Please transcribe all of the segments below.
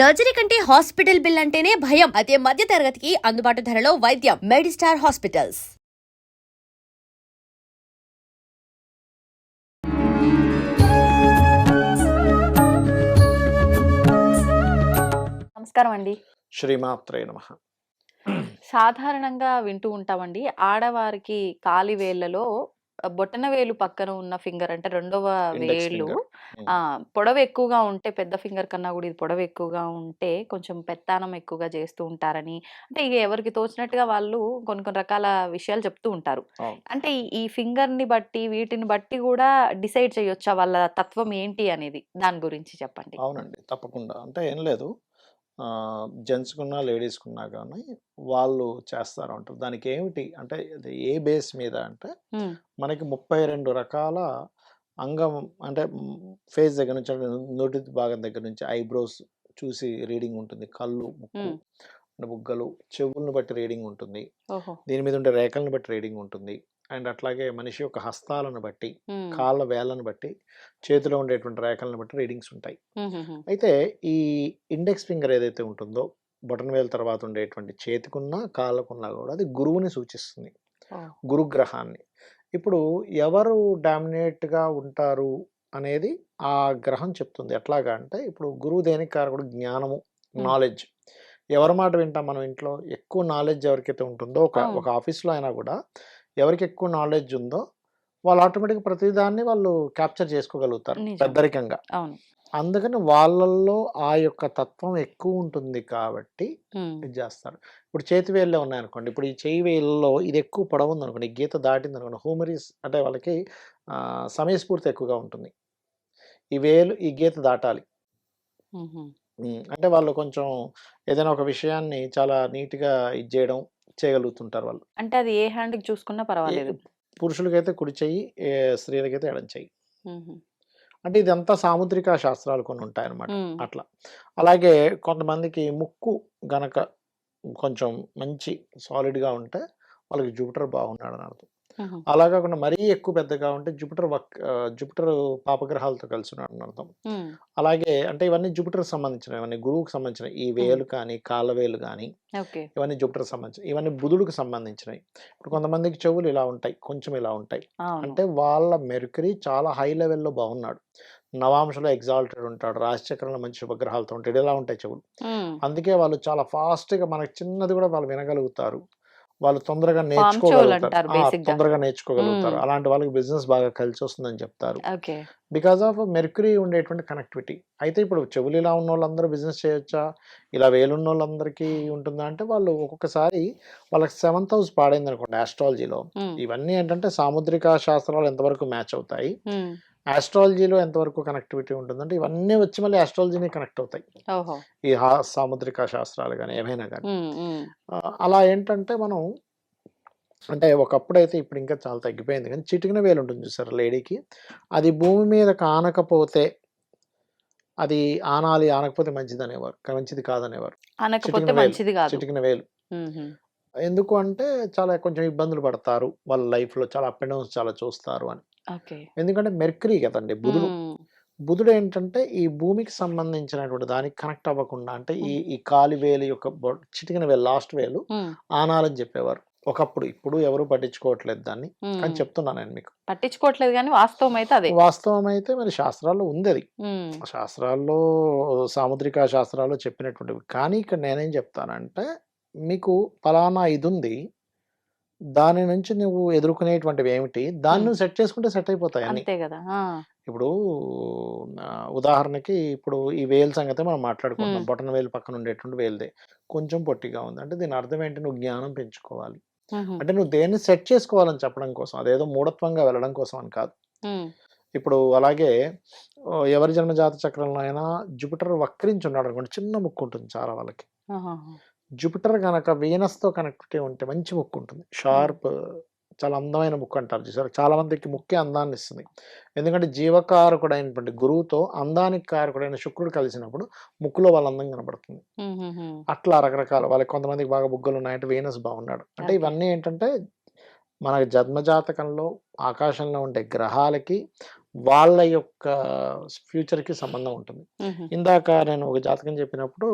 Surgery కంటే hospital bill అంటేనే భయం. అదే మధ్య తరగతికి అందుబాటు ధరలో వైద్యం. మెడిస్టార్ హాస్పిటల్స్. నమస్కారం అండి. శ్రీమాత్రే నమ. సాధారణంగా వింటూ ఉంటామండి. ఆడవారికి కాలి వేళ్ళలో బొటన వేలు పక్కన ఉన్న ఫింగర్ అంటే రెండవ వేలు. ఆ పొడవు ఎక్కువగా ఉంటే పెద్ద ఫింగర్ కన్నా కూడా ఇది పొడవు ఎక్కువగా ఉంటే కొంచెం పెత్తానం ఎక్కువగా చేస్తూ ఉంటారని. అంటే ఇక ఎవరికి తోచినట్టుగా వాళ్ళు కొన్ని కొన్ని రకాల విషయాలు చెప్తూ ఉంటారు. అంటే ఈ- ఈ ఫింగర్ని బట్టి వీటిని బట్టి కూడా డిసైడ్ చేయొచ్చా వాళ్ళ తత్వం ఏంటి అనేది దాని గురించి చెప్పండి. అవునండి. తప్పకుండా. అంటే ఏం లేదు. జెంట్స్కున్నా లేడీస్కున్నా కానీ వాళ్ళు చేస్తారు అంటారు. దానికి ఏమిటి అంటే ఏ బేస్ మీద అంటే మనకి ముప్పై రెండు రకాల అంగం అంటే ఫేస్ దగ్గర నుంచి అంటే నోటి భాగం దగ్గర నుంచి ఐబ్రోస్ చూసి రీడింగ్ ఉంటుంది. కళ్ళు ముక్కు బుగ్గలు చెవులను బట్టి రీడింగ్ ఉంటుంది. దీని మీద ఉండే రేఖలను బట్టి రీడింగ్ ఉంటుంది. అండ్ అట్లాగే మనిషి యొక్క హస్తాలను బట్టి కాళ్ళ వేళ్ళను బట్టి చేతిలో ఉండేటువంటి రేఖలను బట్టి రీడింగ్స్ ఉంటాయి. అయితే ఈ ఇండెక్స్ ఫింగర్ ఏదైతే ఉంటుందో బటన్ వేల తర్వాత ఉండేటువంటి చేతికున్న కాళ్ళకున్నా కూడా అది గురువుని సూచిస్తుంది. గురుగ్రహాన్ని. ఇప్పుడు ఎవరు డామినేట్గా ఉంటారు అనేది ఆ గ్రహం చెప్తుంది. ఎట్లాగా అంటే ఇప్పుడు గురువు దేనికి కారకుడు? జ్ఞానము నాలెడ్జ్. ఎవరి మాట వింటాం మనం ఇంట్లో? ఎక్కువ నాలెడ్జ్ ఎవరికైతే ఉంటుందో ఒక. ఒక ఆఫీస్లో అయినా కూడా ఎవరికి ఎక్కువ నాలెడ్జ్ ఉందో వాళ్ళు ఆటోమేటిక్గా ప్రతిదాన్ని వాళ్ళు క్యాప్చర్ చేసుకోగలుగుతారు. పెద్దరికంగా. అవును. అందుకని వాళ్ళల్లో ఆ యొక్క తత్వం ఎక్కువ ఉంటుంది కాబట్టి ఇది చేస్తారు. ఇప్పుడు చేతి వేళ్ళే ఉన్నాయనుకోండి ఇప్పుడు ఈ చేయి వేళ్ళలో ఇది ఎక్కువ పొడవు ఉంది అనుకోండి ఈ గీత దాటింది అనుకోండి హూమరీస్ అంటే వాళ్ళకి సమయస్ఫూర్తి ఎక్కువగా ఉంటుంది. ఈ వేలు ఈ గీత దాటాలి. అంటే వాళ్ళు కొంచెం ఏదైనా ఒక విషయాన్ని చాలా నీట్గా ఇది చేయడం చేయగలుగుతుంటారు వాళ్ళు. అంటే అది ఏ హ్యాండ్ చూసుకున్నా పర్వాలేదు. పురుషులకైతే కుడి చెయ్యి స్త్రీలకైతే ఎడం చెయ్యి. అంటే ఇదంతా సాముద్రిక శాస్త్రాలు కొన్ని ఉంటాయన్నమాట అట్లా. అలాగే కొంతమందికి ముక్కు గనక కొంచెం మంచి సాలిడ్గా ఉంటే వాళ్ళకి జూపిటర్ బాగున్నాడు అని అర్థం. అలా కాకుండా మరీ ఎక్కువ పెద్దగా ఉంటే జూపిటర్ వక్ జూపిటర్ పాపగ్రహాలతో కలిసి ఉన్నాడు అర్థం అలాగే అంటే ఇవన్నీ జూపిటర్ సంబంధించినవి ఇవన్నీ గురువుకు సంబంధించిన ఈ వేలు కానీ కాళ్ళ వేలు కానీ ఇవన్నీ జూపిటర్ సంబంధించిన ఇవన్నీ బుధుడికి సంబంధించినవి. ఇప్పుడు కొంతమందికి చెవులు ఇలా ఉంటాయి కొంచెం ఇలా ఉంటాయి. అంటే వాళ్ళ మెరుకరీ చాలా హై లెవెల్లో బాగున్నాడు. నవాంశలో ఎగ్జాల్టెడ్ ఉంటాడు రాశిచక్రంలో మంచి శుభగ్రహాలతో ఉంటాడు ఇలా ఉంటాయి చెవులు. అందుకే వాళ్ళు చాలా ఫాస్ట్గా మనకి చిన్నది కూడా వాళ్ళు వినగలుగుతారు. వాళ్ళు తొందరగా నేర్చుకోగలుగుతారు. తొందరగా నేర్చుకోగలుగుతారు. అలాంటి వాళ్ళకి బిజినెస్ బాగా కలిసి వస్తుందని చెప్తారు. బికాస్ ఆఫ్ మెర్క్యూరీ ఉండేటువంటి కనెక్టివిటీ. అయితే ఇప్పుడు చెవులు ఇలా ఉన్న వాళ్ళందరూ బిజినెస్ చేయొచ్చా? ఇలా వేలున్న వాళ్ళందరికీ ఉంటుందా అంటే వాళ్ళు ఒక్కొక్కసారి వాళ్ళకి సెవెంత్ హౌస్ పాడైంది అనుకోండి ఆస్ట్రాలజీలో ఇవన్నీ ఏంటంటే సాముద్రిక శాస్త్రాలు ఎంతవరకు మ్యాచ్ అవుతాయి? ఆస్ట్రాలజీలో ఎంతవరకు కనెక్టివిటీ ఉంటుందంటే ఇవన్నీ వచ్చి మళ్ళీ ఆస్ట్రాలజీని కనెక్ట్ అవుతాయి. ఈ సాముద్రిక శాస్త్రాలు కానీ ఏమైనా కానీ అలా ఏంటంటే మనం అంటే ఒకప్పుడైతే ఇప్పుడు ఇంకా చాలా తగ్గిపోయింది. కానీ చిటికిన వేలు ఉంటుంది చూసారు లేడీకి? అది భూమి మీద కానకపోతే అది ఆనాలి ఆనకపోతే మంచిది అనేవారు మంచిది కాదనేవారు. చిటికిన వేలు, ఎందుకు అంటే చాలా కొంచెం ఇబ్బందులు పడతారు. వాళ్ళ లైఫ్లో చాలా అప్ అండ్ డౌన్స్ చాలా చూస్తారు అని. ఎందుకంటే మెర్కరీ కదండి బుధుడు. బుధుడు ఏంటంటే ఈ భూమికి సంబంధించినటువంటి దానికి కనెక్ట్ అవ్వకుండా అంటే ఈ ఈ కాలి వేలు యొక్క చిటికిన వేలు లాస్ట్ వేలు ఆనాలని చెప్పేవారు. ఒకప్పుడు ఇప్పుడు ఎవరు పట్టించుకోవట్లేదు దాన్ని ఉమ్. చెప్తున్నాను నేను మీకు. పట్టించుకోవట్లేదు కానీ వాస్తవం అయితే అదే. వాస్తవం అయితే మరి శాస్త్రాల్లో ఉంది అది శాస్త్రాల్లో సాముద్రిక శాస్త్రాల్లో చెప్పినటువంటివి. కానీ ఇక్కడ నేనేం చెప్తానంటే మీకు ఫలానా ఇది ఉంది దాని నుంచి నువ్వు ఎదుర్కొనేటువంటివి ఏమిటి? దాన్ని. నువ్వు సెట్ చేసుకుంటే సెట్ అయిపోతాయి అంతే కదా. ఆ, ఇప్పుడు ఆ, ఉదాహరణకి ఇప్పుడు ఈ వేలు సంగతి మనం మాట్లాడుకుంటాం మ్. బొటన వేలు పక్కన ఉండేటువంటి వేలుదే. కొంచెం పొట్టిగా ఉంది. అంటే దీని అర్థం ఏంటి? నువ్వు జ్ఞానం పెంచుకోవాలి. అంటే నువ్వు దేన్ని సెట్ చేసుకోవాలని చెప్పడం కోసం అదేదో మూఢత్వంగా వెళ్ళడం కోసం అని కాదు. ఉమ్, ఇప్పుడు అలాగే ఓ, ఎవరి జన్మజాత చక్రంలో అయినా జూపిటర్ వక్రించి ఉన్నాడు అనుకోండి చిన్న ముక్కు ఉంటుంది చాలా వాళ్ళకి. జూపిటర్ కనుక వీనస్తో కనెక్టివిటీ ఉంటే మంచి ముక్కు ఉంటుంది. షార్ప్ చాలా అందమైన ముక్కు అంటారు చూసారు? చాలా మందికి ముక్కే అందాన్ని ఇస్తుంది. ఎందుకంటే జీవకారకుడైనటువంటి గురువుతో అందానికి కారకుడైన శుక్రుడు కలిసినప్పుడు ముక్కులో వాళ్ళ అందం కనబడుతుంది అట్లా రకరకాల వాళ్ళకి కొంతమందికి బాగా బుగ్గలు ఉన్నాయంటే వీనస్ బాగున్నాడు. అంటే. ఇవన్నీ ఏంటంటే మన జన్మజాతకంలో ఆకాశంలో ఉండే గ్రహాలకి వాళ్ళ యొక్క ఫ్యూచర్‌కి సంబంధం ఉంటుంది. ఇందాక నేను ఒక జాతకం చెప్పినప్పుడు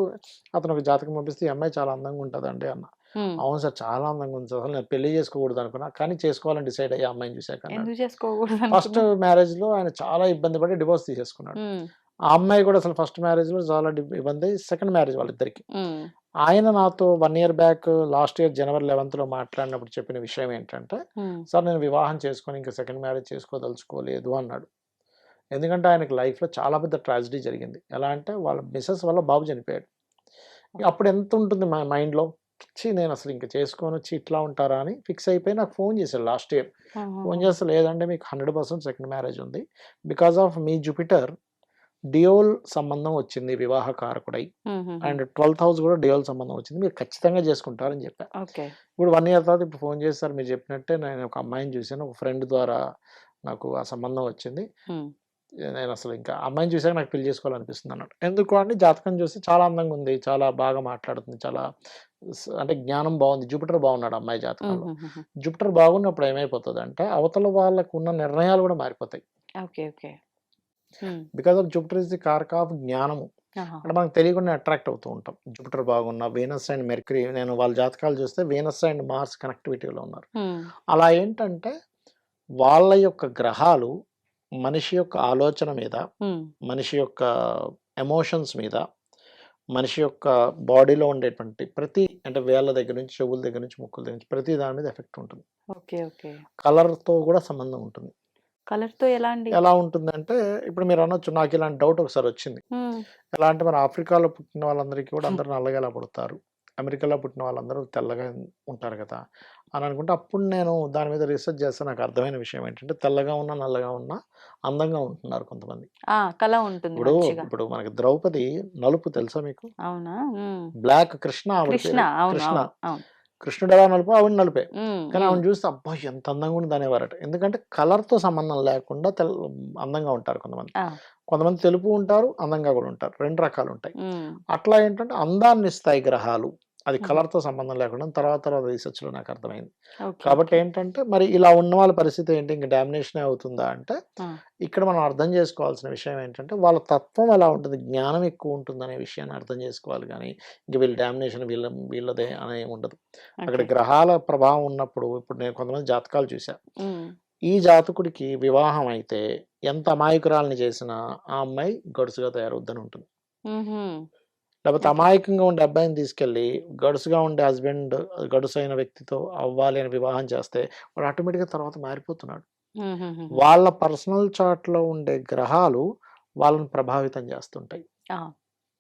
అతను ఒక జాతకం పంపిస్తే ఈ అమ్మాయి చాలా అందంగా ఉంటదండి అన్న. హ్మ్. అవును సార్ చాలా అందంగా ఉంది. అసలు నేను పెళ్ళి చేసుకోకూడదు అనుకున్నా. కానీ చేసుకోవాలని డిసైడ్ అయ్యా అమ్మాయిని చూసాక ఫస్ట్ అనుకున్నావు? మ్యారేజ్‌లో ఆయన చాలా ఇబ్బంది పడి డివోర్స్ తీసేసుకున్నాడు. ఆ అమ్మాయి కూడా అసలు ఫస్ట్ మ్యారేజ్‌లో చాలా డి ఇబ్బంది సెకండ్ మ్యారేజ్ వాళ్ళిద్దరికీ. ఆయన నాతో 1 ఇయర్ బ్యాక్ లాస్ట్ ఇయర్ జనవరి 11థ్‌లో మాట్లాడినప్పుడు చెప్పిన విషయం ఏంటంటే. "సార్ నేను వివాహం చేసుకొని ఇంకా సెకండ్ మ్యారేజ్ చేసుకోదలుచుకోలేదు" అన్నాడు. ఎందుకంటే ఆయనకి లైఫ్‌లో చాలా పెద్ద ట్రాజెడీ జరిగింది. ఎలా అంటే వాళ్ళ మిసెస్ వల్ల బాబు చనిపోయాడు. అప్పుడు ఎంత ఉంటుంది మా మైండ్‌లో ఛీ! నేను అసలు ఇంక చేసుకోను. ఛీ! ఇట్లా ఉంటారా అని ఫిక్స్ అయిపోయి నాకు ఫోన్ చేశాడు లాస్ట్ ఇయర్. ఫోన్. చేస్తే లేదంటే మీకు 100% సెకండ్ మ్యారేజ్ ఉంది. బికాస్ ఆఫ్ మీ జూపిటర్ డియోల్ సంబంధం వచ్చింది వివాహ కారకుడై. అండ్ 12థ్ హౌస్ కూడా డియోల్ సంబంధం వచ్చింది. మీరు ఖచ్చితంగా చేసుకుంటారని చెప్పా. ఓకే. ఇప్పుడు 1 ఇయర్ తర్వాత ఇప్పుడు ఫోన్ చేసి సార్ మీరు చెప్పినట్టే నేను ఒక అమ్మాయిని చూసాను. ఒక ఫ్రెండ్ ద్వారా నాకు ఆ సంబంధం వచ్చింది. నేను అసలు ఇంకా అమ్మాయిని చూసాక నాకు పెళ్ళి చేసుకోవాలనిపిస్తుంది అన్నాడు. ఎందుకు అంటే జాతకం చూసి చాలా అందంగా ఉంది. చాలా బాగా మాట్లాడుతుంది. చాలా అంటే జ్ఞానం బాగుంది. జూపిటర్ బాగున్నాడు అమ్మాయి జాతకంలో. జూపిటర్ బాగున్నప్పుడు ఏమైపోతదంటే అవతల వాళ్ళకున్న నిర్ణయాలు కూడా మారిపోతాయి. Okay. Okay. Because of Jupiter is the కారక ఆఫ్ జ్ఞానము. అంటే మనకు తెలియకుండా అట్రాక్ట్ అవుతూ ఉంటాం. జూపిటర్ బాగున్న వీనస్ అండ్ మెర్క్యూరీ నేను వాళ్ళ జాతకాలు చూస్తే వీనస్ అండ్ మార్స్ కనెక్టివిటీలో ఉన్నారు. అలా ఏంటంటే వాళ్ళ యొక్క గ్రహాలు మనిషి యొక్క ఆలోచన మీద. మనిషి యొక్క ఎమోషన్స్ మీద, మనిషి యొక్క బాడీలో ఉండేటువంటి ప్రతి అంటే వేళ్ళ దగ్గర నుంచి, చెవుల దగ్గర నుంచి, ముక్కుల దగ్గర నుంచి ప్రతి దాని మీద ఎఫెక్ట్ ఉంటుంది. ఓకే. ఓకే. కలర్‌తో కూడా సంబంధం ఉంటుంది. కలర్‌తో ఎలా అండి? ఎలా ఉంటుందంటే ఇప్పుడు మీరు అనొచ్చు నాకు ఇలాంటి డౌట్ ఒకసారి వచ్చింది. ఎలా అంటే మన ఆఫ్రికాలో పుట్టిన వాళ్ళందరికీ కూడా అందరూ నల్లగా ఎలా పుడతారు? అమెరికాలో పుట్టిన వాళ్ళందరూ తెల్లగా ఉంటారు కదా! అని అనుకుంటే అప్పుడు నేను దాని మీద రీసెర్చ్ చేస్తే నాకు అర్థమైన విషయం ఏంటంటే తెల్లగా ఉన్నా, నల్లగా ఉన్నా అందంగా ఉంటున్నారు కొంతమంది. ఉంటుంది ఇప్పుడు. ఇప్పుడు మనకి ద్రౌపది నలుపు తెలుసా మీకు? అవునా? బ్లాక్ కృష్ణ కృష్ణ. కృష్ణుడు ఎలా నలుపో ఆవిడ నలుపే. కానీ హ్మ్. ఆవిడని చూస్తే అబ్బా! ఎంత అందంగా ఉంది అనేవారట. ఎందుకంటే కలర్‌తో సంబంధం లేకుండా తెల్ అందంగా ఉంటారు కొంతమంది. కొంతమంది తెలుపు ఉంటారు, అందంగా కూడా ఉంటారు. 2 రకాలు ఉంటాయి. అట్లా ఏంటంటే అందాన్ని ఇస్తాయి గ్రహాలు. అది. కలర్‌తో సంబంధం లేకుండా తర్వాత తర్వాత రీసెర్చ్‌లో నాకు అర్థమైంది. కాబట్టి. ఏంటంటే మరి ఇలా ఉన్న వాళ్ళ పరిస్థితి ఏంటి? ఇంక డామినేషనే అవుతుందా అంటే! ఇక్కడ మనం అర్థం చేసుకోవాల్సిన విషయం ఏంటంటే వాళ్ళ తత్వం ఎలా ఉంటుంది? జ్ఞానం ఎక్కువ ఉంటుందనే విషయాన్ని అర్థం చేసుకోవాలి గానీ ఇంక వీళ్ళ డామినేషన్ వీళ్ళ వీళ్ళదే అని ఉండదు. అక్కడ. గ్రహాల ప్రభావం ఉన్నప్పుడు ఇప్పుడు నేను కొంతమంది జాతకాలు చూసా. ఈ జాతకుడికి వివాహం అయితే ఎంత అమాయకురాలిని చేసినా ఆ అమ్మాయి గడుసుగా తయారవుద్దని ఉంటుంది. లేకపోతే. అమాయకంగా ఉండే అబ్బాయిని తీసుకెళ్ళి గడుసుగా ఉండే హస్బెండ్ గడుసైన వ్యక్తితో అవ్వాలి అని వివాహం చేస్తే వాడు ఆటోమేటిక్‌గా తర్వాత మారిపోతున్నాడు. వాళ్ళ పర్సనల్ చార్ట్‌లో ఉండే గ్రహాలు వాళ్ళని ప్రభావితం చేస్తుంటాయి.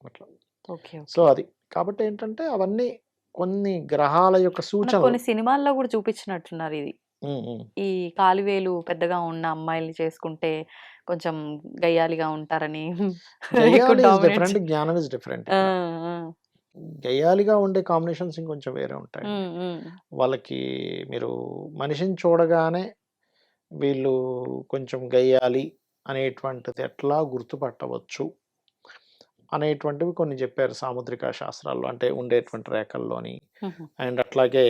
అట్లా. ఓకే. సో. అది. కాబట్టి ఏంటంటే అవన్నీ కొన్ని గ్రహాల యొక్క సూచనలు. కొన్ని సినిమాల్లో గూడా చూపించినట్టున్నారు ఇది. ఈ కాలివేలు పెద్దగా ఉన్న అమ్మాయిల్ని చేసుకుంటే కొంచెం గయ్యాళిగా ఉంటారని డిఫరెంట్. జ్ఞానం ఈస్ డిఫరెంట్! గయ్యాళిగా ఉండే కాంబినేషన్స్ ఇంకొంచెం వేరే. హ్మ్. వాళ్ళకి మీరు మనిషిని చూడగానే వీళ్ళు కొంచెం గయ్యాళి అనేటువంటిది ఎట్లా గుర్తుపట్టవచ్చు అనేటువంటివి కొన్ని చెప్పారు సాముద్రిక శాస్త్రాల్లో. అంటే ఉండేటువంటి రేఖల్లోని. అండ్ అట్లాగే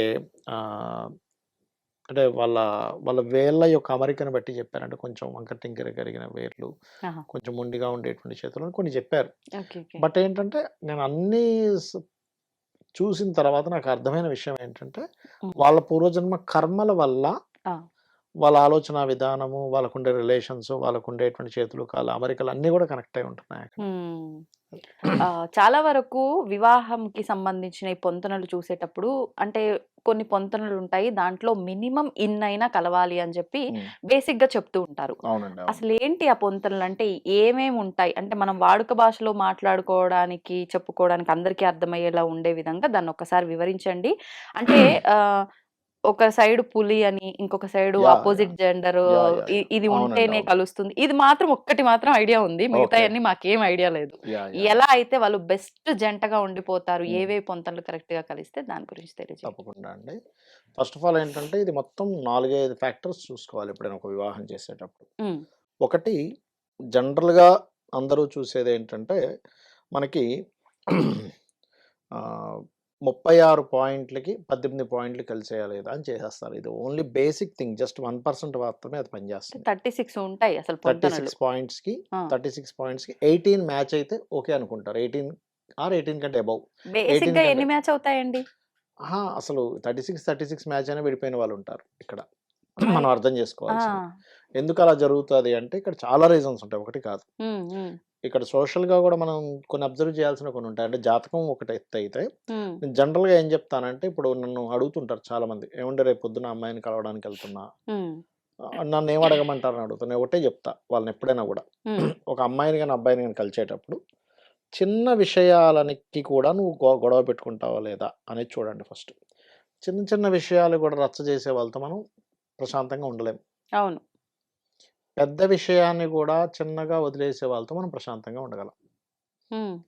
అంటే వాళ్ళ వాళ్ళ వేళ్ళ యొక్క అమరికను బట్టి చెప్పారు. అంటే కొంచెం వంకర టింకర కరిగిన ఆహా! కొంచెం మొండిగా ఉండేటువంటి చేతులు అని కొన్ని చెప్పారు. బట్ ఏంటంటే నేను అన్నీ చూసిన తర్వాత నాకు అర్థమైన విషయం ఏంటంటే. వాళ్ళ పూర్వజన్మ కర్మల వల్ల! వాళ్ళ ఆలోచన విధానము, వాళ్ళకుండే రిలేషన్స్, వాళ్ళకుండేటువంటి చేతులు, కాళ్ళు అమరికలు అన్నీ కూడా కనెక్ట్ అయి ఉంటున్నాయి చాలా వరకు వివాహంకి సంబంధించిన ఈ పొంతనలు చూసేటప్పుడు అంటే కొన్ని పొంతనలుంటాయి. దాంట్లో మినిమమ్ ఇన్నైనా కలవాలి అని చెప్పి హ్మ్. బేసిక్‌గా చెప్తూ ఉంటారు. అవును. అసలేంటి ఆ పొంతనలు? అంటే ఏమేమి ఉంటాయి? అంటే మనం వాడుక భాషలో మాట్లాడుకోవడానికి, చెప్పుకోవడానికి అందరికీ అర్థమయ్యేలా ఉండే విధంగా దాన్ని ఒక్కసారి వివరించండి. అంటే ఒక సైడ్ పులి అని, ఇంకొక సైడు యాహ్! జెండర్! ఇది. ఉంటేనే. కలుస్తుంది. ఇది మాత్రం ఒక్కటి మాత్రం ఐడియా ఉంది. ఓకే. మిగతాయన్నీ మాకేం ఐడియా లేదు. ఎలా అయితే వాళ్ళు బెస్ట్ జంటగా ఉండిపోతారు? హ్మ్. ఏవేవి పొంతనలు కరెక్ట్‌గా కలిస్తే దాని గురించి తెలియజేయండి. తప్పకుండా అండి. ఫస్ట్ ఆఫ్ ఆల్ ఏంటంటే ఇది మొత్తం 4, 5 ఫ్యాక్టర్స్ చూసుకోవాలి ఎప్పుడైనా ఒక వివాహం చేసేటప్పుడు. ఒకటి జనరల్‌గా అందరూ చూసేదేంటంటే మనకి ఆహ్, ముప్పై ఆరు పాయింట్లకి పద్దెనిమిది పాయింట్లు కలిసేయాలి లేదా అని చేసేస్తారు. ఇది only basic thing. Just one percent మాత్రమే అది పనిచేస్తుంది. థర్టీ సిక్స్ ఉంటాయి అసలు థర్టీ సిక్స్ పాయింట్స్కి ఆ. థర్టీ సిక్స్ పాయింట్స్కి ఎయిటీన్ మ్యాచ్ అయితే ఓకే అనుకుంటారు. ఎయిటీన్ ఆర్ ఎయిటీన్ కంటే అబౌవ్. ఎన్ని మ్యాచ్ అవుతాయండి? అసలు thirty six thirty six match అయినా విడిపోయిన వాళ్ళు ఉంటారు ఇక్కడ. మనం అర్థం ఆ, చేసుకోవాల్సింది. ఎందుకు అలా జరుగుతుంది అంటే ఇక్కడ చాలా రీజన్స్ ఉంటాయి. ఒకటి కాదు. ఇక్కడ social గా కూడా మనం కొన్ని అబ్జర్వ్ చేయాల్సిన కొన్ని ఉంటాయి. అంటే జాతకం ఒకటి ఎత్తు అయితే నేను జనరల్గా ఏం చెప్తానంటే ఇప్పుడు నన్ను అడుగుతుంటారు చాలా మంది ఏమంటే రేపు పొద్దున అమ్మాయిని కలవడానికి వెళ్తున్నా? నన్ను ఏం అడగమంటారని అడుగుతాను. నేను ఒకటే చెప్తా వాళ్ళని ఎప్పుడైనా కూడా. ఒక అమ్మాయిని కానీ అబ్బాయిని కానీ కలిసేటప్పుడు చిన్న విషయాలనికి కూడా నువ్వు గొ- గొడవ పెట్టుకుంటావా లేదా అనేది చూడండి ఫస్ట్. చిన్న చిన్న విషయాలు కూడా రచ్చ చేసే వాళ్ళతో మనం ప్రశాంతంగా ఉండలేం. అవును. పెద్ద విషయాన్ని కూడా చిన్నగా వదిలేసే వాళ్ళతో మనం ప్రశాంతంగా ఉండగలం.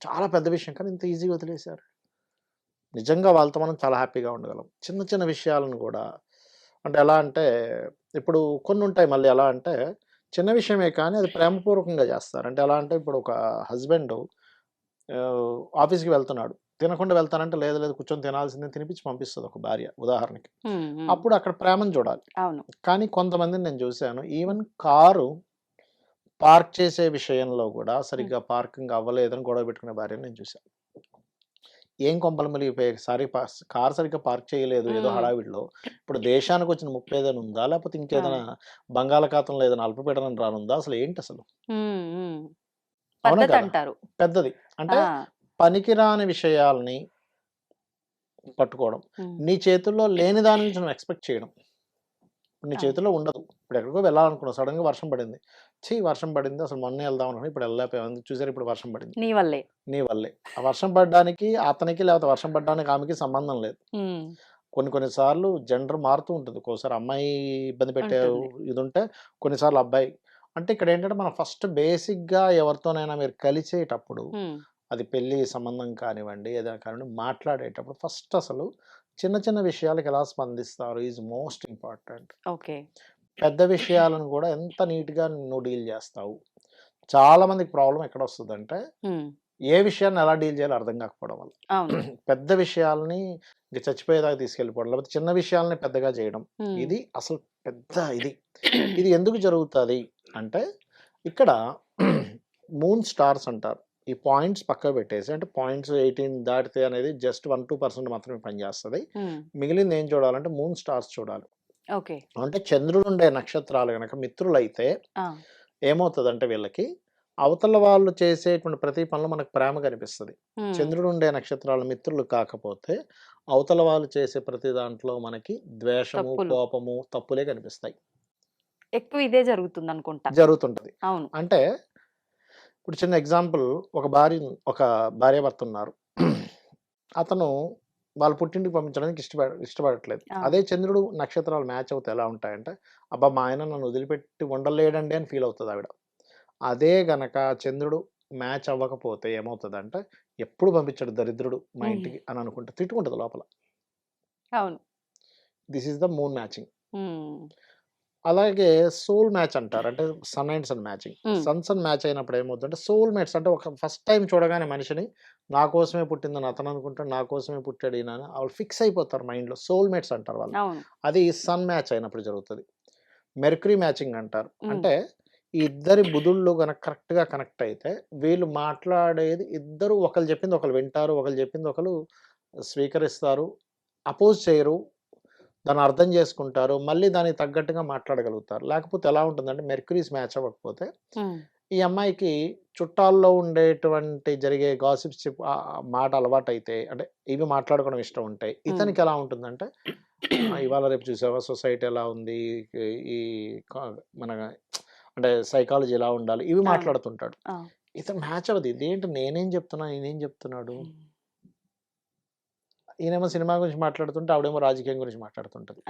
చాలా పెద్ద విషయం కానీ ఇంత ఈజీగా వదిలేశారు. నిజంగా వాళ్ళతో మనం చాలా హ్యాపీగా ఉండగలం. చిన్న చిన్న విషయాలను కూడా అంటే ఎలా అంటే ఇప్పుడు కొన్ని ఉంటాయి మళ్ళీ ఎలా అంటే చిన్న విషయమే కానీ అది ప్రేమపూర్వకంగా చేస్తారు. అంటే ఎలా అంటే ఇప్పుడు ఒక హస్బెండ్ ఆఫీస్కి వెళ్తున్నాడు. తినకుండా వెళ్తానంటే లేదు లేదు కూర్చొని తినాల్సిందే తినిపించి పంపిస్తుంది ఒక భార్య ఉదాహరణకి. అప్పుడు అక్కడ ప్రేమను చూడాలి. అవును. కానీ కొంతమందిని నేను చూశాను. ఈవెన్ కారు పార్క్ చేసే విషయంలో కూడా సరిగ్గా పార్కింగ్ అవ్వలేదని గొడవ పెట్టుకునే భార్యను నేను చూశాను. ఏం కొంపలు మలిగిపోయాయి? సారీ కార్ సరిగ్గా పార్క్ చేయలేదు ఏదో. హడావిడిలో. ఇప్పుడు దేశానికి వచ్చిన ముప్పై ఏదైనా ఉందా? లేకపోతే ఇంకేదైనా బంగాళాఖాతంలో ఏదైనా అల్పపీడనం రానుందా? అసలు ఏంటి అసలు. అవునా పెద్దది. అంటే పనికిరాని విషయాల్ని పట్టుకోవడం. నీ చేతుల్లో లేని దాని నుంచి నువ్వు ఎక్స్పెక్ట్ చేయడం. నీ. చేతుల్లో ఉండదు. ఇప్పుడు ఎక్కడికో వెళ్ళాలనుకున్నావు సడన్గా వర్షం పడింది. చీ వర్షం పడింది. అసలు మొన్న వెళ్దాం అనుకున్నా ఇప్పుడు వెళ్ళలేకపోయాం చూసారు ఇప్పుడు వర్షం పడింది? నీ వల్లే. నీ వల్లే. ఆ వర్షం పడడానికి అతనికి లేకపోతే వర్షం పడడానికి ఆమెకి సంబంధం లేదు. కొన్ని కొన్ని సార్లు జెండర్ మారుతూ ఉంటుంది. ఒక్కోసారి అమ్మాయి ఇబ్బంది పెట్టే. ఇది ఉంటే కొన్నిసార్లు అబ్బాయి. అంటే ఇక్కడ ఏంటంటే మనం ఫస్ట్ బేసిక్గా ఎవరితోనైనా మీరు కలిసేటప్పుడు అది పెళ్ళి సంబంధం కానివ్వండి ఏదైనా కానివ్వండి మాట్లాడేటప్పుడు ఫస్ట్ అసలు చిన్న చిన్న విషయాలకు ఎలా స్పందిస్తారు ఈజ్ మోస్ట్ ఇంపార్టెంట్. ఓకే. పెద్ద విషయాలను కూడా ఎంత నీట్గా నువ్వు డీల్ చేస్తావు. చాలా మందికి ప్రాబ్లం ఎక్కడ వస్తుందంటే ఏ విషయాన్ని ఎలా డీల్ చేయాలో అర్థం కాకపోవడం వల్ల. పెద్ద విషయాలని ఇంక చచ్చిపోయేదాకా తీసుకెళ్ళిపోవడం లేకపోతే చిన్న విషయాలని పెద్దగా చేయడం. ఇది అసలు పెద్ద ఇది. ఇది ఎందుకు జరుగుతుంది అంటే ఇక్కడ మూన్ స్టార్స్ అంటారు. ఈ పాయింట్స్ పక్క పెట్టేసి అంటే పాయింట్స్ ఎయిటీన్ దాటితే అనేది జస్ట్ వన్ టూ పర్సెంట్ మాత్రమే పనిచేస్తుంది. మిగిలింది ఏం చూడాలంటే మూన్ స్టార్స్ చూడాలి. ఓకే. అంటే చంద్రుడు ఉండే నక్షత్రాలు కనుక మిత్రులైతే ఆ, ఏమవుతుందంటే వీళ్ళకి అవతల వాళ్ళు చేసేటువంటి ప్రతి పనిలో మనకు ప్రేమ కనిపిస్తుంది. చంద్రుడు ఉండే నక్షత్రాల మిత్రులు కాకపోతే అవతల వాళ్ళు చేసే ప్రతి దాంట్లో మనకి ద్వేషము. కోపము తప్పులే కనిపిస్తాయి. ఎక్కువ ఇదే జరుగుతుంది అనుకుంటా జరుగుతుంటది. అవును. అంటే ఇప్పుడు చిన్న ఎగ్జాంపుల్. ఒక భార్య ఒక భార్య భర్త ఉన్నారు. అతను వాళ్ళ పుట్టింటికి పంపించడానికి ఇష్టపడ ఇష్టపడట్లేదు. అదే చంద్రుడు నక్షత్రాలు మ్యాచ్ అవుతే ఎలా ఉంటాయంటే అబ్బా మా ఆయన నన్ను వదిలిపెట్టి ఉండలేడండి అని ఫీల్ అవుతుంది ఆవిడ. అదే గనక చంద్రుడు మ్యాచ్ అవ్వకపోతే ఏమవుతుందంటే ఎప్పుడు పంపించాడు దరిద్రుడు మా. ఇంటికి అని అనుకుంటే తిట్టుకుంటుంది లోపల. అవును. This is the moon matching. అలాగే సోల్ మ్యాచ్ అంటారు. అంటే sun and sun matching. Sun sun match అయినప్పుడు ఏమవుతుందంటే సోల్ మేట్స్ అంటే ఒక ఫస్ట్ టైం చూడగానే మనిషిని నా కోసమే పుట్టిందని అతను అనుకుంటాడు నా కోసమే పుట్టాడు ఈయన వాళ్ళు ఫిక్స్ అయిపోతారు మైండ్లో. సోల్ మేట్స్ అంటారు వాళ్ళు. అది సన్ మ్యాచ్ అయినప్పుడు జరుగుతుంది. మెర్క్రీ మ్యాచింగ్ అంటారు. అంటే ఈ ఇద్దరి బుధుళ్ళు కనుక కరెక్ట్గా కనెక్ట్ అయితే వీళ్ళు మాట్లాడేది ఇద్దరు ఒకరు చెప్పింది ఒకరు వింటారు ఒకరు చెప్పింది ఒకరు స్వీకరిస్తారు అపోజ్ చేయరు దాన్ని అర్థం చేసుకుంటారు. మళ్ళీ దానికి తగ్గట్టుగా మాట్లాడగలుగుతారు. లేకపోతే ఎలా ఉంటుందంటే మెర్క్యూరీస్ మ్యాచ్ అవ్వకపోతే ఈ అమ్మాయికి చుట్టాల్లో ఉండేటువంటి జరిగే గాసిప్స్ మాట అలవాటు అయితే అంటే ఇవి మాట్లాడుకోవడం ఇష్టం ఉంటాయి ఇతనికి ఎలా ఉంటుందంటే "ఆ, ఇవాళ రేపు చూసావా? సొసైటీ ఎలా ఉంది? ఈ- మన అంటే సైకాలజీ ఎలా ఉండాలి? ఇవి. మాట్లాడుతుంటాడు. ఇతను మ్యాచ్ అవ్వదు. ఇదేంటి నేనేం చెప్తున్నా? నేనేం చెప్తున్నాడు? ఈయనేమో సినిమా గురించి మాట్లాడుతుంటే ఆవిడేమో రాజకీయం గురించి మాట్లాడుతుంటది.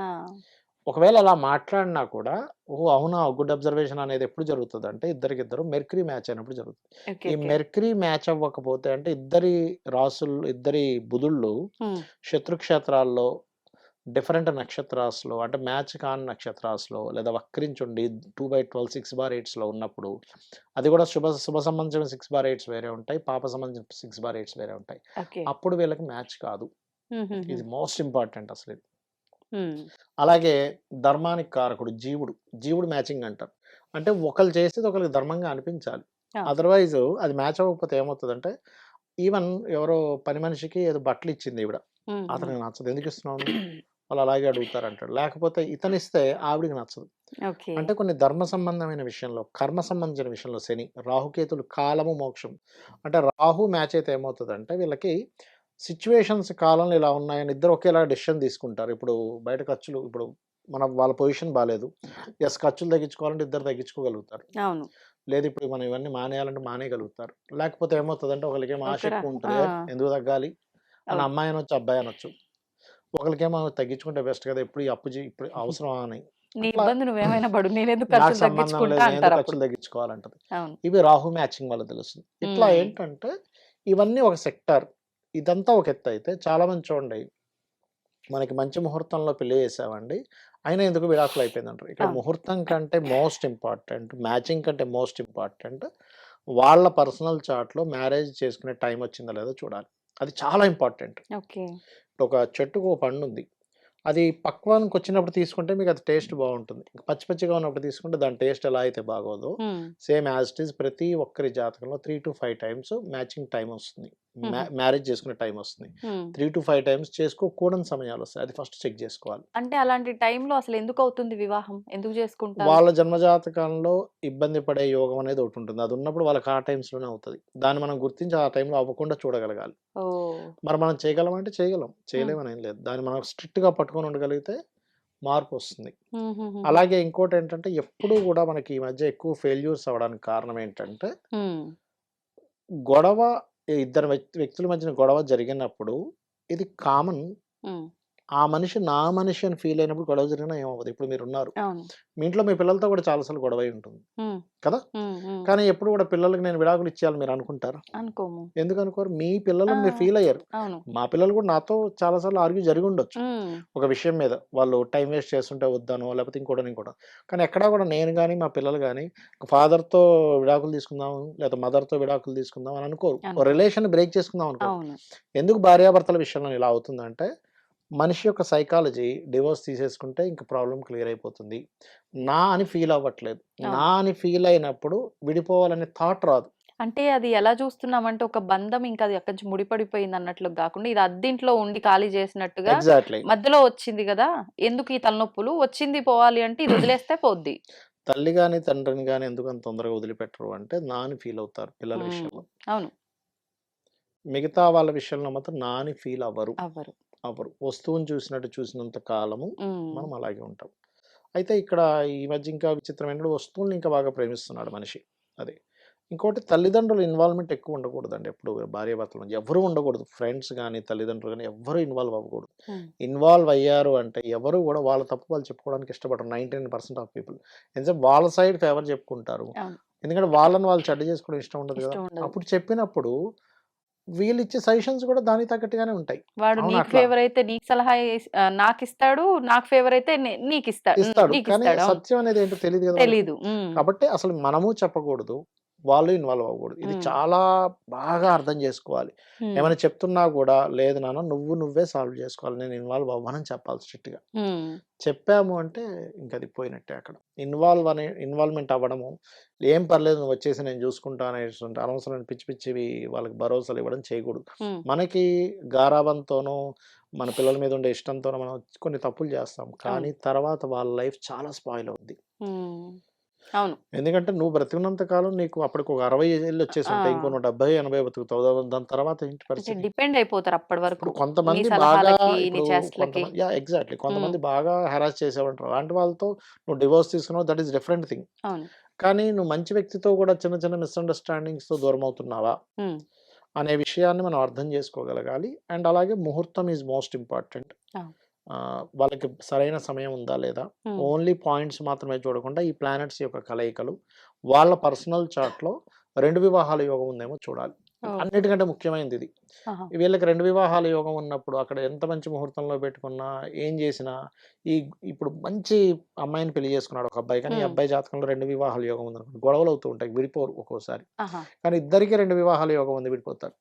ఒకవేళ అలా మాట్లాడినా కూడా ఓ అవునా గుడ్ అబ్జర్వేషన్ అనేది ఎప్పుడు జరుగుతుంది అంటే ఇద్దరికిద్దరు మెర్క్రీ మ్యాచ్ అయినప్పుడు జరుగుతుంది. ఈ. మెర్క్రీ మ్యాచ్ అవ్వకపోతే అంటే ఇద్దరి రాసులు ఇద్దరి బుధుళ్ళు శత్రుక్షేత్రాల్లో డిఫరెంట్ నక్షత్రాస్లో అంటే మ్యాచ్ కాని నక్షత్రాస్లో లేదా వక్రించుండి టూ బై ట్వెల్వ్ సిక్స్ బార్ ఎయిట్స్లో ఉన్నప్పుడు అది కూడా శుభ శుభ సంబంధించిన సిక్స్ బార్ ఎయిట్స్ వేరే ఉంటాయి పాప సంబంధించిన సిక్స్ బార్ ఎయిట్స్ వేరే ఉంటాయి. అప్పుడు వీళ్ళకి మ్యాచ్ కాదు. ఇది మోస్ట్ ఇంపార్టెంట్ అసలు ఇది. అలాగే ధర్మానికి కారకుడు జీవుడు. జీవుడు మ్యాచింగ్ అంటారు. అంటే ఒకళ్ళు చేసేది ఒకళ్ళకి ధర్మంగా అనిపించాలి. అదర్‌వైజ్ అది మ్యాచ్ అవ్వకపోతే ఏమవుతదంటే ఈవెన్ ఎవరో పని మనిషికి ఏదో బట్టలు ఇచ్చింది ఈవిడ. అతనికి నచ్చదు. ఎందుకు ఇస్తున్నావు? వాళ్ళు అలాగే అడుగుతారంటాడు. లేకపోతే ఇతనిస్తే ఆవిడకి నచ్చదు. అంటే కొన్ని ధర్మ సంబంధమైన విషయంలో, కర్మ సంబంధించిన విషయంలో శని, రాహుకేతులు కాలము, మోక్షం. అంటే రాహు మ్యాచ్ అయితే ఏమవుతదంటే వీళ్ళకి సిట్యుయేషన్స్ కాలంలో ఇలా ఉన్నాయని ఇద్దరు ఒకేలా డెసిషన్ తీసుకుంటారు. ఇప్పుడు బయట ఖర్చులు ఇప్పుడు మన వాళ్ళ పొజిషన్ బాలేదు. యెస్ ఖర్చులు తగ్గించుకోవాలంటే ఇద్దరు తగ్గించుకోగలుగుతారు. అవును. లేదు ఇప్పుడు మనం ఇవన్నీ మానేయాలంటే మానేయగలుగుతారు. లేకపోతే ఏమవుతదంటే ఒకళ్ళకేమో ఆశ ఎక్కువ ఉంటది. ఆ! "ఏయ్! ఎందుకు తగ్గాలి?" అని. అమ్మాయి అనొచ్చు, అబ్బాయి అనొచ్చు. ఒకళ్ళకేమో తగ్గించుకుంటే బెస్ట్ కదా! ఎప్పుడు ఈ అప్పు ఇప్పుడు అవసరమా అని. ఖర్చులు తగ్గించుకోవాలంటది. ఇవి రాహు మ్యాచింగ్ వల్ల తెలుస్తుంది. ఇట్లా. ఏంటంటే ఇవన్నీ ఒక సెక్టార్. ఇదంతా ఒక ఎత్తయితే చాలామంది చూడండి మనకి మంచి ముహూర్తంలో పెళ్ళి చేసామండి. అయినా ఎందుకు విడాకులు అయిపోయిందంటారు. ఇక్కడ. ముహూర్తం కంటే మోస్ట్ ఇంపార్టెంట్ మ్యాచింగ్ కంటే మోస్ట్ ఇంపార్టెంట్ వాళ్ళ పర్సనల్ చార్ట్‌లో మ్యారేజ్ చేసుకునే టైం వచ్చిందా లేదో చూడాలి. అది చాలా ఇంపార్టెంట్. ఒక చెట్టుకు ఓ పండుంది. అది పక్వానికి వచ్చినప్పుడు తీసుకుంటే మీకు అది టేస్ట్ బావుంటుంది. పచ్చి పచ్చిగా ఉన్నప్పుడు తీసుకుంటే దాని టేస్ట్ ఎలా అయితే బాగోదో. సేమ్ యాజ్ ఇట్ ఈజ్ ప్రతి ఒక్కరి జాతకంలో 3-5 టైమ్స్ మ్యాచింగ్ టైమ్ వస్తుంది. మ్యారేజ్ చేసుకునే టైం వస్తుంది. హ్మ్. 3-5 టైమ్స్ చేసుకోకూడని సమయాలొస్తాయి. అది ఫస్ట్ చెక్ జేసుకోవాలి. అంటే అలాంటి టైంలో అసలు ఎందుకవుతుంది వివాహం? ఎందుకు చేసుకుంటారు? వాళ్ళ జన్మజాతకంలో ఇబ్బంది పడే యోగం అనేది ఒకటుంటుంది. అది ఉన్నప్పుడు వాళ్ళకి ఆ టైమ్స్‌లోనే అవుతది. దాన్ని మనం గుర్తించి ఆ టైంలో అవ్వకుండా చూడగలగాలి. మరి మనం చేయగలమా అంటే చేయగలం. చేయలేమని ఏం లేదు. దాన్ని మనం స్ట్రిక్ట్‌గా పట్టుకొని ఉండగలిగితే మార్పొస్తుంది. హుహుహుహు. అలాగే ఇంకోటేంటంటే ఎప్పుడూ గూడా మనకి ఈ మధ్య ఎక్కువ ఫెయిల్యూర్స్ అవ్వడానికి కారణం ఏంటంటే. గొడవ ఇద్దరు వ్యక్తి వ్యక్తుల మధ్యన గొడవ జరిగినప్పుడు ఇది కామన్. ఆ మనిషి నా మనిషి అని ఫీల్ అయినప్పుడు గొడవ జరిగినా ఏమవ్వదు. ఇప్పుడు మీరున్నారు. అవును. మీ ఇంట్లో మీ పిల్లలతో కూడా చాలా సార్లు గొడవ ఉంటుంది. కదా! కానీ ఎప్పుడు కూడా పిల్లలకి నేను విడాకులు ఇచ్చేయాలని మీరు అనుకుంటారా? అనుకోము. ఎందుకు అనుకోరు? మీ ఆ! పిల్లలని మీరు ఫీల్ అయ్యారు. మా పిల్లలు కూడా నాతో చాలా సార్లు ఆర్గ్యూ జరిగుండొచ్చు. హ్మ్. ఒక విషయం మీద. వాళ్ళు టైమ్ వేస్ట్ చేస్తుంటే వద్దనో లేకపోతే ఇంకోటనో ఇంకోటో. కానీ ఎక్కడా కూడా నేను గాని, మా పిల్లలు గాని ఫాదర్‌తో విడాకులు తీసుకుందాం లేదా మదర్‌తో విడాకులు తీసుకుందాం అని అనుకోరు. రిలేషన్‌ని బ్రేక్ చేసుకుందాం. అవును. ఎందుకు భార్యాభర్తల విషయంలో ఇలా అవుతుందంటే మనిషి యొక్క సైకాలజీ డివోర్స్ తీసేసుకుంటే ఇంక ప్రాబ్లమ్ క్లియర్ అయిపోతుంది. నా అని ఫీల్ అవ్వట్లేదు. నా. అని ఫీల్ అయినప్పుడు విడిపోవాలనే థాట్ రాదు. అంటే అది ఎలా చూస్తున్నామంటే ఒక బంధం ఇంకా అది అక్కడి నుంచి ముడిపడిపోయింది అన్నట్లు గాకుండా ఇది అద్దింట్లో ఉండి ఖాళీ చేసినట్టుగా ఎగ్జాక్ట్‌లీ. మధ్యలో వచ్చింది గదా! ఎందుకు ఈ తలనొప్పులు? వచ్చింది పోవాలి అంటే ఇది వదిలేస్తే పోద్ది. తల్లి గాని, తండ్రిని గాని ఎందుకంత తొందరగా వదిలిపెట్టరు అంటే నా అని ఫీల్ అవుతారు పిల్లల. విషయంలో. అవును. మిగతా వాళ్ళ విషయంలో మాత్రం నా అని ఫీల్ అవ్వరు. అవ్వరు. అవ్వరు. వస్తువుని చూసినట్టు చూసినంత కాలము. మనం అలాగే ఉంటాం. అయితే ఇక్కడ ఈ మధ్య ఇంకా విచిత్రం ఏంటంటే వస్తువుల్ని ఇంకా బాగా ప్రేమిస్తున్నాడు మనిషి. అది. ఇంకోటి తల్లిదండ్రుల ఇన్వాల్వ్‌మెంట్ ఎక్కువ ఉండకూడదండి ఎప్పుడు భార్యాభర్తల. ఎవ్వరూ ఉండకూడదు. ఫ్రెండ్స్ గాని, తల్లిదండ్రులు గాని ఎవ్వరు ఇన్వాల్వ్ అవ్వకూడదు. ఇన్వాల్వ్ అయ్యారు అంటే ఎవరు కూడా వాళ్ళ తప్పు వాళ్ళు చెప్పుకోవడానికి ఇష్టపడరు. 99% ఆఫ్ పీపుల్. ఎందుకంటే వాళ్ళ సైడ్ ఫేవర్ చెప్పుకుంటారు. ఎందుకంటే వాళ్ళని వాళ్ళు చెడ్డ చేసుకోవడం ఇష్టం ఉండదు కదా! అప్పుడు చెప్పినప్పుడు వీళ్ళిచ్చే సజెషన్స్ కూడా దానికి తగ్గట్టుగానే ఉంటాయి. వాడు నీకు. ఫేవర్ అయితే నీకు సలహా ఇస్ ఆహ్, నాకిస్తాడు. నాకు ఫేవర్ అయితే నే నీకిస్తా హ్మ్. ఇస్తాడు. కానీ. సత్యం అనేది ఏంటో తెలీదు కదా! హ్మ్. కాబట్టి అసలు మనము చెప్పకూడదు. వాళ్ళు ఇన్వాల్వ్ అవ్వకూడదు. ఇది. చాలా బాగా అర్థం చేసుకోవాలి. ఏమైనా చెప్తున్నా కూడా లేదు నాన్న నువ్వు నువ్వే సాల్వ్ చేసుకోవాలి. నేను ఇన్వాల్వ్ అవ్వనని చెప్పాలి స్ట్రిక్ట్‌గా. చెప్పాము అంటే ఇంక అది పోయినట్టే అక్కడ. ఇన్వాల్వ్ అనే ఇన్వాల్వ్‌మెంట్ అవ్వడము, ఏం పర్లేదు నువ్వు వచ్చేసేయి నేను చూసుకుంటా అనేటువంటి అనవసరమైన పిచ్చి పిచ్చివి వాళ్ళకి భరోసాలు ఇవ్వడం చేయకూడదు. మనకి గారాబంతోనో, మన పిల్లల మీద ఉండే ఇష్టంతోనో మనం కొన్ని తప్పులు చేస్తాం. కానీ. తర్వాత వాళ్ళ లైఫ్ చాలా స్పాయిల్ అవుద్ది. అవును. ఎందుకంటే నువ్వు బ్రతికున్నంత కాలం నీకు అప్పటికి ఒక 60 ఏళ్ళు వచ్చేసుంటాయి. ఇంకో ఆ! నువ్వు 70, 80 బతుకుతావు. దాని తర్వాత ఏంటి పరిస్థితి? డిపెండ్ అయిపోతారు అప్పటి వరకు. కొంతమంది బాగా! ఎగ్జాక్ట్‌లీ. కొంతమంది బాగా హెరాస్ చేసేవాళ్ళుంటారు. అలాంటి వాళ్ళతో నువ్వు డివోర్స్ తీసుకున్నావు దట్ ఈస్ డిఫరెంట్ థింగ్. కానీ నువ్వు మంచి వ్యక్తితో కూడా చిన్న చిన్న మిస్‌అండర్‌స్టాండింగ్స్‌తో దూరమవుతున్నావా? హ్మ్. అనే విషయాన్ని మనం అర్థం చేసుకోగలగాలి. అండ్ అలాగే ముహూర్తం ఈజ్ మోస్ట్ ఇంపార్టెంట్. వాళ్ళకి సరైన సమయం ఉందా లేదా? ఓన్లీ పాయింట్స్ మాత్రమే చూడకుండా ఈ ప్లానెట్స్ యొక్క కలయికలు, వాళ్ళ పర్సనల్ చార్ట్‌లో 2 వివాహాల యోగం ఉందేమో చూడాలి. అన్నిటికంటే ముఖ్యమైనది ఇది. వీళ్ళకి 2 వివాహాల యోగం ఉన్నప్పుడు అక్కడ ఎంత మంచి ముహూర్తంలో పెట్టుకున్నా, ఏం చేసినా ఈ ఇప్పుడు మంచి అమ్మాయిని పెళ్ళి చేసుకున్నాడు ఒక అబ్బాయి. కానీ ఈ. అబ్బాయి జాతకంలో 2 వివాహాల యోగం ఉందనుకోండి. గొడవలు అవుతూ ఉంటాయి. విడిపోరు ఒక్కోసారి. కానీ ఇద్దరికీ 2 వివాహాల యోగం ఉంది విడిపోతారు.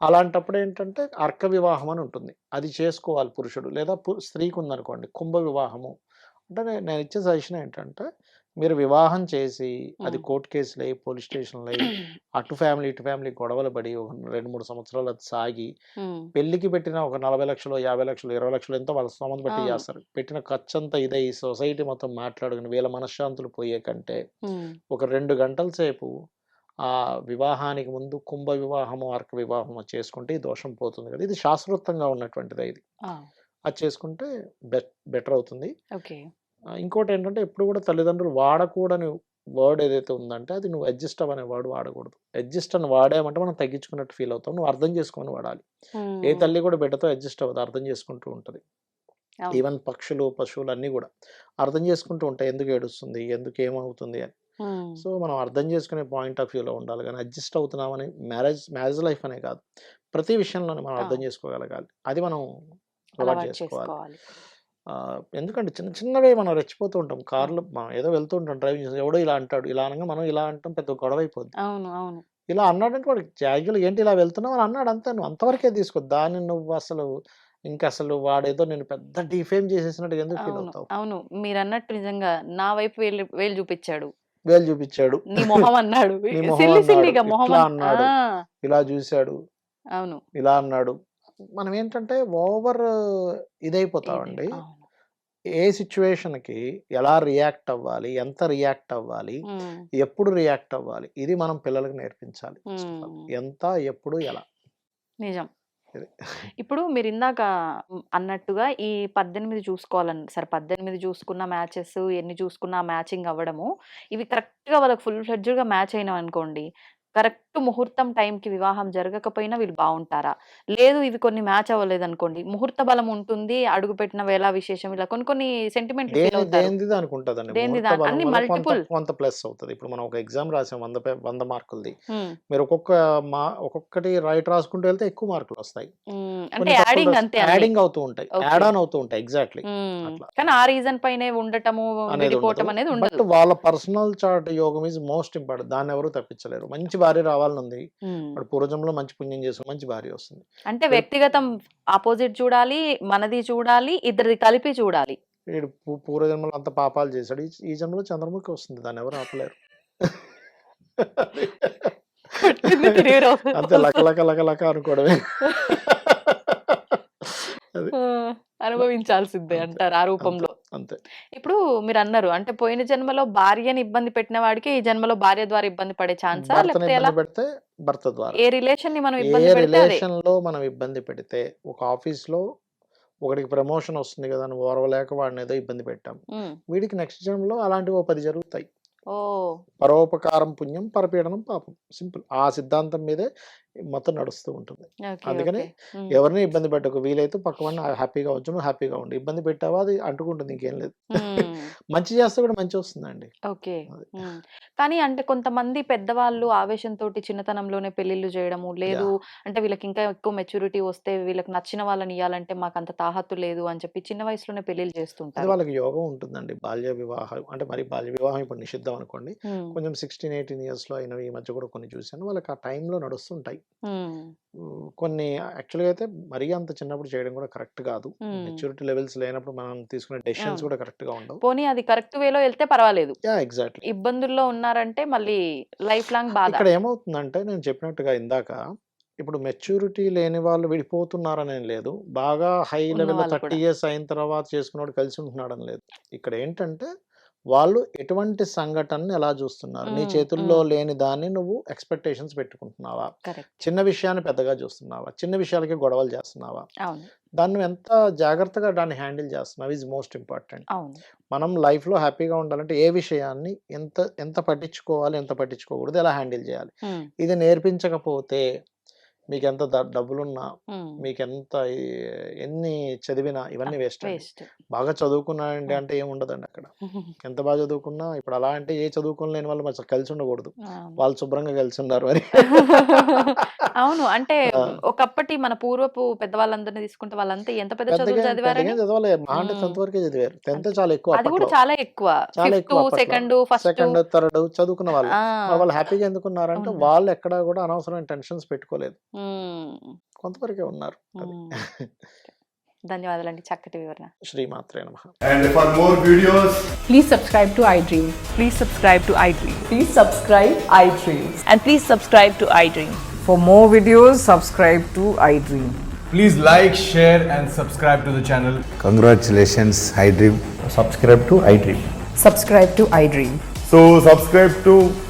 అలాంటప్పుడు ఏంటంటే అర్క వివాహం అని ఉంటుంది. అది చేసుకోవాలి పురుషుడు. లేదా స్త్రీకి ఉందనుకోండి కుంభ వివాహము. అంటే నేను ఇచ్చే సజెషన్ ఏంటంటే మీరు వివాహం చేసి అది. కోర్టు కేసులు అయ్యి పోలీస్ స్టేషన్లు అయ్యి అటు ఫ్యామిలీ ఇటు ఫ్యామిలీ గొడవలు పడి ఒక రెండు మూడు సంవత్సరాలు అది సాగి పెళ్ళికి పెట్టిన ఒక నలభై లక్షలు యాభై లక్షలు ఇరవై లక్షలు ఎంతో వాళ్ళ బట్టి అవును. చేస్తారు. పెట్టిన ఖర్చు అంతా ఇదే. ఈ సొసైటీ మొత్తం మాట్లాడుకుని వీళ్ళ మనశ్శాంతులు పోయే కంటే ఒక రెండు గంటల సేపు ఆ వివాహానికి ముందు కుంభ వివాహము అర్క వివాహము చేసుకుంటే ఈ దోషం పోతుంది కదా. ఇది శాస్త్రోక్తంగా ఉన్నటువంటిది ఇది. అది చేసుకుంటే బెట్ బెటర్ అవుతుంది. ఇంకోటి ఏంటంటే ఎప్పుడు కూడా తల్లిదండ్రులు వాడకూడని వర్డ్ ఏదైతే ఉందంటే అది నువ్వు అడ్జస్ట్ అనే వర్డ్ వాడకూడదు. అడ్జస్ట్ అని వాడామంటే మనం తగ్గించుకున్నట్టు ఫీల్ అవుతాం. నువ్వు అర్థం చేసుకొని వాడాలి. ఏ తల్లి కూడా బిడ్డతో అడ్జస్ట్ అవ్వదు అర్థం చేసుకుంటూ ఉంటుంది. ఈవెన్ పక్షులు పశువులు అన్నీ కూడా అర్థం చేసుకుంటూ ఉంటాయి. ఎందుకు ఏడుస్తుంది? ఎందుకు ఏమవుతుంది అని. సో మనం అర్థం చేసుకునే పాయింట్ ఆఫ్ వ్యూలో ఉండాలి కానీ అడ్జస్ట్ అవుతున్నామని మ్యారేజ్ మ్యారేజ్ లైఫ్ అనే కాదు. ప్రతి విషయంలోనే మనం అర్థం. చేసుకోగలగాలి. అది మనం అలవాటు చేసుకోవాలి. ఎందుకంటే చిన్న చిన్నవే మనం రెచ్చిపోతూ ఉంటాం. కార్లో మనం ఏదో వెళ్తూ ఉంటాం డ్రైవింగ్ చేసి ఎవడో ఇలా అంటాడు ఇలా అనగా మనం ఇలా అంటాం పెద్ద గొడవ అయిపోద్ది. అవును అవును. ఇలా అన్నాడంటే వాడికి యాక్చువల్ ఏంటి ఇలా వెళ్తున్నావు అని అన్నాడు అంతే. నువ్వు అంతవరకే తీసుకో. దాన్ని నువ్వు అసలు ఇంకా అసలు వాడేదో నేను పెద్ద డిఫేమ్ చేసేసినట్టు ఎందుకు ఫీల్ అవును అవుతావు? అవును. మీరు అన్నట్టు నిజంగా నా వైపు వేలు వేలు చూపించాడు. వేలు చూపించాడు. నీ మొహం అన్నాడు. సిల్లి సిల్లిగా మొహం ఇలా చూశాడు. అవును. ఇలా అన్నాడు. మనం ఏంటంటే ఓవర్ ఇదైపోతామండి. ఏ సిచ్యువేషన్కి ఎలా రియాక్ట్ అవ్వాలి? ఎంత రియాక్ట్ అవ్వాలి? ఎప్పుడు రియాక్ట్ అవ్వాలి? ఇది మనం పిల్లలకు నేర్పించాలి. ఎంత ఎప్పుడు ఎలా? నిజం. ఇప్పుడు మీరు ఇందాక అన్నట్టుగా ఈ పద్దెనిమిది చూసుకోవాలని సరే పద్దెనిమిది చూసుకున్న మ్యాచెస్ ఎన్ని చూసుకున్నా మ్యాచింగ్ అవ్వడము ఇవి కరెక్ట్గా వాళ్ళకి ఫుల్ ఫ్లెడ్జ్డ్గా మ్యాచ్ అయినాం అనుకోండి కరెక్ట్ ముహూర్తం టైంకి వివాహం జరగకపోయినా వీళ్ళు బాగుంటారా లేదు ఇవి కొన్ని మ్యాచ్ అవ్వలేదు అనుకోండి ముహూర్త బలం ఉంటుంది అడుగు పెట్టిన వేళ విశేషం ఇలా కొన్ని కొన్ని సెంటిమెంట్ అన్ని వల్ల కొంత ప్లస్ అవుతుంది. ఇప్పుడు మనం ఒక ఎగ్జామ్ రాసాం వంద వంద మార్కులది. మీరు ఒక్కొక్క మా ఒక్కొక్కటి రైట్ రాసుకుంటూ వెళ్తే ఎక్కువ మార్కులు వస్తాయి. అంటే యాడింగ్ అంతే. యాడింగ్ అవుతూ ఉంటాయి. యాడ్ ఆన్ అవుతూ ఉంటాయి ఎగ్జాక్ట్లీ. కానీ ఆ రీజన్ పైనే ఉండటము అనేది ఉండదు. వాళ్ళ పర్సనల్ చార్ట్ యోగం ఈజ్ మోస్ట్ ఇంపార్టెంట్ దాన్ని ఎవరు తప్పించలేరు. మంచి భార్య రావాలని ఉంది. వాడు పూర్వజంలో మంచి పుణ్యం చేసిన మంచి భార్య వస్తుంది. అంటే వ్యక్తిగతం ఆపోజిట్ చూడాలి మనది చూడాలి ఇద్దరిది కలిపి చూడాలి. వీడు పూర్వజన్మలో అంత పాపాలు చేశాడు. ఈ- జన్మలో చంద్రముఖి వస్తుంది. దాన్ని ఎవరు ఆపలేరు. అంతే లక లక లక లక అనుకోవడమే. అనుభవించాల్సిందే అంటారు ఆ రూపంలో. అంతే. ఇప్పుడు మీరు అన్నారు అంటే పోయిన జన్మలో భార్యని ఇబ్బంది పెట్టిన వాడికి ఈ జన్మలో భార్య ద్వారా ఇబ్బంది పడే ఛాన్సా? పెడితే భర్త ద్వారా. ఏ రిలేషన్ని మనం ఇబ్బంది రిలేషన్లో మనం ఇబ్బంది పెడితే ఒక ఆఫీస్లో ఒకడికి ప్రమోషన్ వస్తుంది కదా అని ఓరవలేక వాడిని ఏదో ఇబ్బంది పెట్టాం. వీడికి నెక్స్ట్ జన్మలో అలాంటివి ఓ పది జరుగుతాయి. పరోపకారం పుణ్యం పరపీడనం పాపం. సింపుల్. ఆ సిద్ధాంతం మీదే మొత్తం నడుస్తూ ఉంటుంది. అందుకని. ఎవరిని ఇబ్బంది పెట్టకు. వీలైతే పక్కన హ్యాపీగా ఉంచు హ్యాపీగా ఉండు. ఇబ్బంది పెట్టావా? అది అంటుకుంటుంది ఇంకేం లేదు. మంచి చేస్తే కూడా మంచి వస్తుందండి. ఓకే. కానీ అంటే కొంతమంది పెద్దవాళ్ళు ఆవేశంతో చిన్నతనంలోనే పెళ్ళిళ్ళు చేయడము లేదు అంటే వీళ్ళకి ఇంకా ఎక్కువ మెచ్యూరిటీ వస్తే వీళ్ళకి నచ్చిన వాళ్ళని ఇవ్వాలంటే మాకు అంత తాహత్తు లేదు అని చెప్పి చిన్న వయసులోనే పెళ్ళిళ్ళు చేస్తుంటారు. వాళ్ళకి యోగం ఉంటుందండి. బాల్య వివాహం అంటే మరి బాల్య వివాహం ఇప్పుడు నిషిద్ధం అనుకోండి. కొంచెం సిక్స్టీన్ ఎయిటీన్ ఇయర్స్లో అయినవి ఈ మధ్య కూడా కొన్ని చూశాను. వాళ్ళకి ఆ టైంలో నడుస్తుంటాయి. కొన్ని యాక్చువల్గా అయితే మరీ అంత చిన్నప్పుడు చేయడం కూడా కరెక్ట్ కాదు. మెచ్యూరిటీ లెవెల్స్ లేనప్పుడు మనం తీసుకునే డెసిషన్స్. కూడా కరెక్ట్గా ఉండవు. పోనీ అది కరెక్ట్ వేలో వెళ్తే పర్వాలేదు. Yeah exactly. ఇబ్బందుల్లో ఉన్నారంటే మళ్ళీ లైఫ్ లాంగ్ బాధ. ఇక్కడ ఏమవుతుందంటే నేను చెప్పినట్టుగా ఇందాక ఇప్పుడు మెచ్యూరిటీ లేని వాళ్ళు విడిపోతున్నారని లేదు. బాగా హై లెవెల్ థర్టీ. ఇయర్స్ అయిన తర్వాత చేసుకున్నాడు కలిసి ఉంటున్నాడని లేదు. ఇక్కడ ఏంటంటే వాళ్ళు ఎటువంటి సంఘటనని ఎలా చూస్తున్నారు? నీ చేతుల్లో. లేని దాన్ని నువ్వు ఎక్స్పెక్టేషన్స్ పెట్టుకుంటున్నావా? చిన్న విషయాన్ని పెద్దగా చూస్తున్నావా? చిన్న విషయాలకి గొడవలు చేస్తున్నావా? దాన్ని ఎంత జాగ్రత్తగా దాన్ని హ్యాండిల్ చేస్తున్నావు ఈజ్ మోస్ట్ ఇంపార్టెంట్. మనం లైఫ్లో హ్యాపీగా ఉండాలంటే ఏ విషయాన్ని ఎంత ఎంత పట్టించుకోవాలి ఎంత పట్టించుకోకూడదు ఎలా హ్యాండిల్ చేయాలి? ఇది నేర్పించకపోతే మీకు ఎంత డబ్బులున్నా. మీకు ఎంత ఎన్ని చదివినా ఇవన్నీ వేస్ట్ బాగా చదువుకున్నానండి. అంటే ఏం ఉండదండి అక్కడ ఎంత బాగా చదువుకున్నా ఇప్పుడు అలా అంటే ఏ చదువుకోలేని వాళ్ళు మరి కలిసి ఉండకూడదు. వాళ్ళు శుభ్రంగా కలిసి ఉన్నారు మరి అవును అంటే. ఒకప్పటి మన పూర్వపు పెద్దవాళ్ళందరినీ తీసుకుంటే వాళ్ళంతా ఎంత పెద్ద చదువులు పెద్దగా చదివారని పెద్దగా చదవలే మా అంటే. టెన్త్ వరకే చదివారు టెన్త్. చాలా ఎక్కువ అది కూడా చాలా ఎక్కువ చాలా ఎక్కువ. సెకండ్ ఫస్ట్ సెకండ్ థర్డ్ చదువుకున్న వాళ్ళు వాళ్ళు హ్యాపీగా ఎందుకున్నారంటే. వాళ్ళు ఎక్కడా కూడా అనవసరమైన టెన్షన్స్ పెట్టుకోలేదు. కొంతవరకే ఉన్నారు. ధన్యవాదాలండి చక్కటి వివరణ శ్రీమాత్రే నమ And for more videos, Please subscribe to iDream. Please subscribe to iDream. Please subscribe iDream. And please subscribe to iDream. For more videos, subscribe to iDream. please like, share, and subscribe to the channel. Congratulations, iDream. subscribe to iDream. Subscribe to iDream. So subscribe to iDream Media. I